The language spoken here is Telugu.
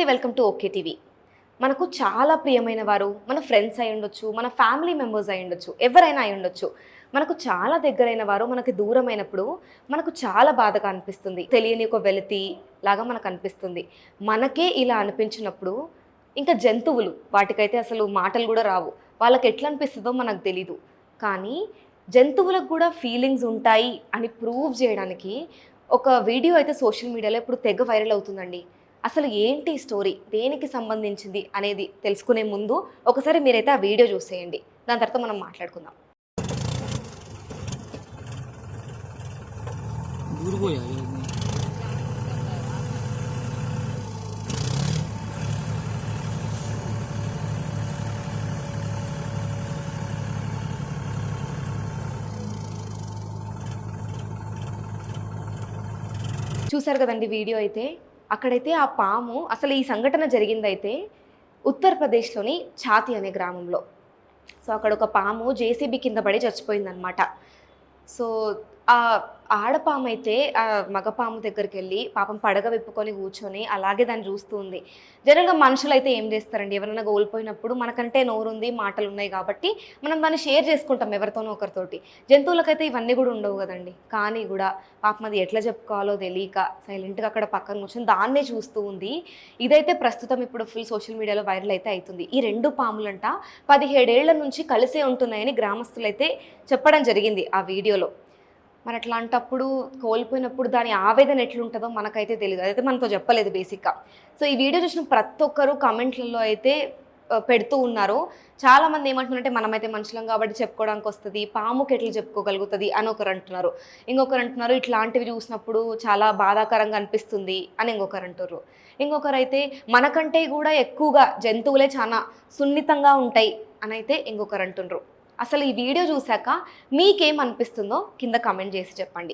నమస్తే వెల్కమ్ టు ఓకే టీవీ. మనకు చాలా ప్రియమైన వారు మన ఫ్రెండ్స్ అయి ఉండొచ్చు మన ఫ్యామిలీ మెంబర్స్ అయి ఉండొచ్చు ఎవరైనా అయి ఉండొచ్చు. మనకు చాలా దగ్గరైన వారు మనకి దూరమైనప్పుడు మనకు చాలా బాధగా అనిపిస్తుంది. తెలియని ఒక వెలితి లాగా మనకు అనిపిస్తుంది. మనకే ఇలా అనిపించినప్పుడు ఇంకా జంతువులు వాటికైతే అసలు మాటలు కూడా రావు. వాళ్ళకి ఎట్లా అనిపిస్తుందో మనకు తెలీదు. కానీ జంతువులకు కూడా ఫీలింగ్స్ ఉంటాయి అని ప్రూవ్ చేయడానికి ఒక వీడియో అయితే సోషల్ మీడియాలో ఇప్పుడు తెగ వైరల్ అవుతుందండి. అసలు ఏంటి స్టోరీ? దేనికి సంబంధించింది అనేది తెలుసుకునే ముందు ఒకసారి మీరైతే ఆ వీడియో చూసేయండి. దాని తర్వాత మనం మాట్లాడుకుందాం. చూసారు కదండి వీడియో అయితే? అక్కడైతే ఆ పాము అసలు ఈ సంఘటన జరిగిందైతే ఉత్తరప్రదేశ్లోని ఛాతి అనే గ్రామంలో. సో అక్కడ ఒక పాము జేసీబీ కింద పడి చచ్చిపోయిందనమాట సో ఆడపాము అయితే ఆ మగపాము దగ్గరికి వెళ్ళి పాపం పడగ విప్పుకొని కూర్చొని అలాగే దాన్ని చూస్తూ ఉంది. జనరల్గా మనుషులు అయితే ఏం చేస్తారండి? ఎవరైనా కోల్పోయినప్పుడు మనకంటే నోరుంది మాటలు ఉన్నాయి కాబట్టి మనం దాన్ని షేర్ చేసుకుంటాం ఎవరితోనో ఒకరితోటి. జంతువులకైతే ఇవన్నీ కూడా ఉండవు కదండి. కానీ కూడా పాపం అది ఎట్లా చెప్పుకోవాలో తెలియక సైలెంట్గా అక్కడ పక్కన కూర్చొని దాన్నే చూస్తూ ఉంది. ఇదైతే ప్రస్తుతం ఇప్పుడు ఫుల్ సోషల్ మీడియాలో వైరల్ అయితే అవుతుంది. ఈ రెండు పాములంట పదిహేడేళ్ళ నుంచి కలిసే ఉంటున్నాయని గ్రామస్తులైతే చెప్పడం జరిగింది ఆ వీడియోలో. మరి అట్లాంటప్పుడు కోల్పోయినప్పుడు దాని ఆవేదన ఎట్లుంటుందో మనకైతే తెలియదు అదైతే మనతో చెప్పలేదు బేసిక్గా సో ఈ వీడియో చూసిన ప్రతి ఒక్కరు కమెంట్లలో అయితే పెడుతూ ఉన్నారు. చాలామంది ఏమంటున్నారంటే మనమైతే మనుషులం కాబట్టి చెప్పుకోవడానికి వస్తుంది పాముకి ఎట్లా చెప్పుకోగలుగుతుంది అని ఒకరు అంటున్నారు. ఇంకొకరు అంటున్నారు ఇట్లాంటివి చూసినప్పుడు చాలా బాధాకరంగా అనిపిస్తుంది అని ఇంకొకరు అంటారు ఇంకొకరు అయితే మనకంటే కూడా ఎక్కువగా జంతువులే చాలా సున్నితంగా ఉంటాయి అని అయితే ఇంకొకరు అంటుండ్రు అసలు ఈ వీడియో చూశాక మీకేం అనిపిస్తుందో కింద కమెంట్ చేసి చెప్పండి.